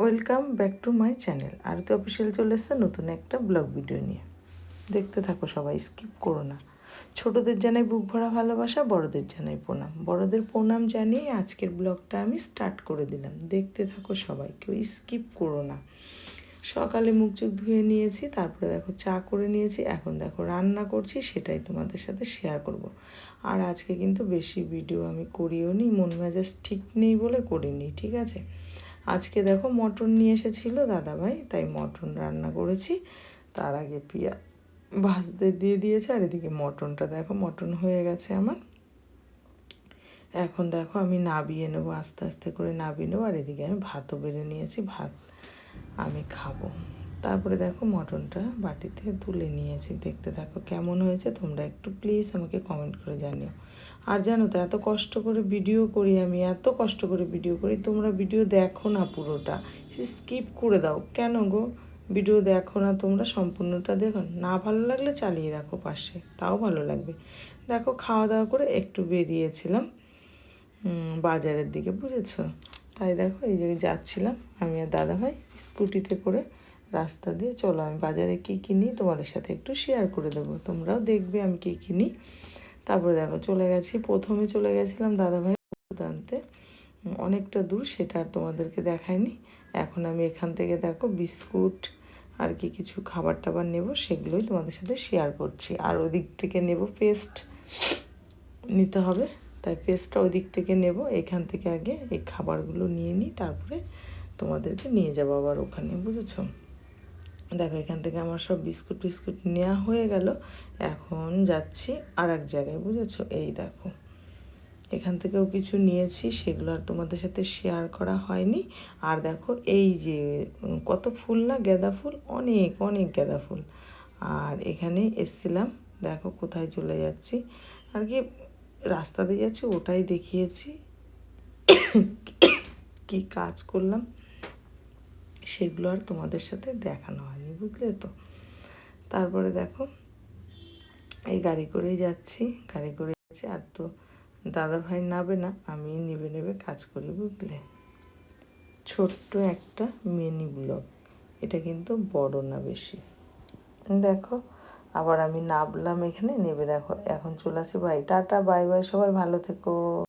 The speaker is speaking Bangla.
Welcome back to my channel Arati official চলে এসছে নতুন একটা ব্লগ ভিডিও নিয়ে। দেখতে থাকো সবাই, স্কিপ করো না। ছোটোদের জানাই বুক ভরা ভালোবাসা, বড়দের জানাই প্রণাম। বড়দের প্রণাম জানিয়ে আজকের ব্লগটা আমি স্টার্ট করে দিলাম। দেখতে থাকো সবাই, কেউ স্কিপ করো না। সকালে মুখ চোখ ধুয়ে নিয়েছি, তারপরে দেখো চা করে নিয়েছি। এখন দেখো রান্না করছি, সেটাই তোমাদের সাথে শেয়ার করব। আর আজকে কিন্তু বেশি ভিডিও আমি করিও নি, মন মেজাজ ঠিক নেই বলে করিনি, ঠিক আছে? আজকে দেখো মটন নিয়ে এসেছিল দাদাভাই, তাই মটন রান্না করেছি। তার আগে পিয়া, ভাজতে দিয়ে দিয়েছে, আর এদিকে মটনটা দেখো, মটন হয়ে গেছে আমার। এখন দেখো আমি নাবিয়ে নেব, আস্তে আস্তে করে নাবিয়ে নেব, আর এদিকে আমি ভাতও বেড়ে নিয়েছি, ভাত আমি খাব। তারপরে দেখো মটনটা বাটিতে তুলে নিয়েছি। দেখতে থাকো কেমন হয়েছে, তোমরা একটু প্লিজ আমাকে কমেন্ট করে জানিও। আর জানো তো, এত কষ্ট করে ভিডিও করি আমি, এত কষ্ট করে ভিডিও করি, তোমরা ভিডিও দেখো না পুরোটা। স্কিপ করে দাও। কেন গো? ভিডিও দেখো না, তোমরা সম্পূর্ণটা দেখো। না ভালো লাগলে চালিয়ে রাখো পাশে, তাও ভালো লাগবে। দেখো খাওয়া দাওয়া করে একটু বেরিয়েছিলাম বাজারের দিকে, বুঝেছ? তাই দেখো এই জায়গায় যাচ্ছিলাম, আমি আর দাদাভাই স্কুটিতে করে রাস্তা দিয়ে চলো, আমি বাজারে কী কিনি তোমাদের সাথে একটু শেয়ার করে দেবো। তোমরাও দেখবে আমি কী কিনি তারপরে দেখো, চলে গেছি, প্রথমে চলে গেছিলাম দাদাভাই আনতে। অনেকটা দূর, সেটা আর তোমাদেরকে দেখায়নি এখন আমি এখান থেকে দেখো, বিস্কুট আর কি কিছু খাবার টাবার নেব, সেগুলোই তোমাদের সাথে শেয়ার করছি। আর ওদিক থেকে নেব পেস্ট নিতে হবে, তাই পেস্টটা ওই দিক থেকে নেব। এখান থেকে আগে এই খাবারগুলো নিয়ে নিই, তারপরে তোমাদেরকে নিয়ে যাব আবার ওখানে, বুঝেছ? দেখো, এখান থেকে আমার সব বিস্কুট টিস্কুট নেওয়া হয়ে গেল। এখন যাচ্ছি আর এক জায়গায়, বুঝেছ? এই দেখো, এখান থেকেও কিছু নিয়েছি, সেগুলো আর তোমাদের সাথে শেয়ার করা হয়নি। আর দেখো, এই যে কত ফুল না, গাঁদা ফুল? অনেক অনেক গাঁদা ফুল। আর এখানে এসছিলাম, দেখো কোথায় চলে যাচ্ছি। আর কি, রাস্তা দিয়ে যাচ্ছি, ওটাই দেখিয়েছি। কি কাজ করলাম, সেগুলো আর তোমাদের সাথে দেখানো হয়নি। বুঝলে তো। তারপরে দেখো, এই গাড়ি করেই যাচ্ছি, গাড়ি করে যাচ্ছি। আর তো দাদা ভাই নাবে না, আমি নেবে নেবে কাজ করি, বুঝলে? ছোট্ট একটা মিনি ব্লগ। এটা কিন্তু বড় না বেশি। দেখো, আবার আমি নামলাম এখানে, নেবে দেখো। এখন চলে আসি বাই টাটা, বাই বাই, সবাই ভালো থেকো।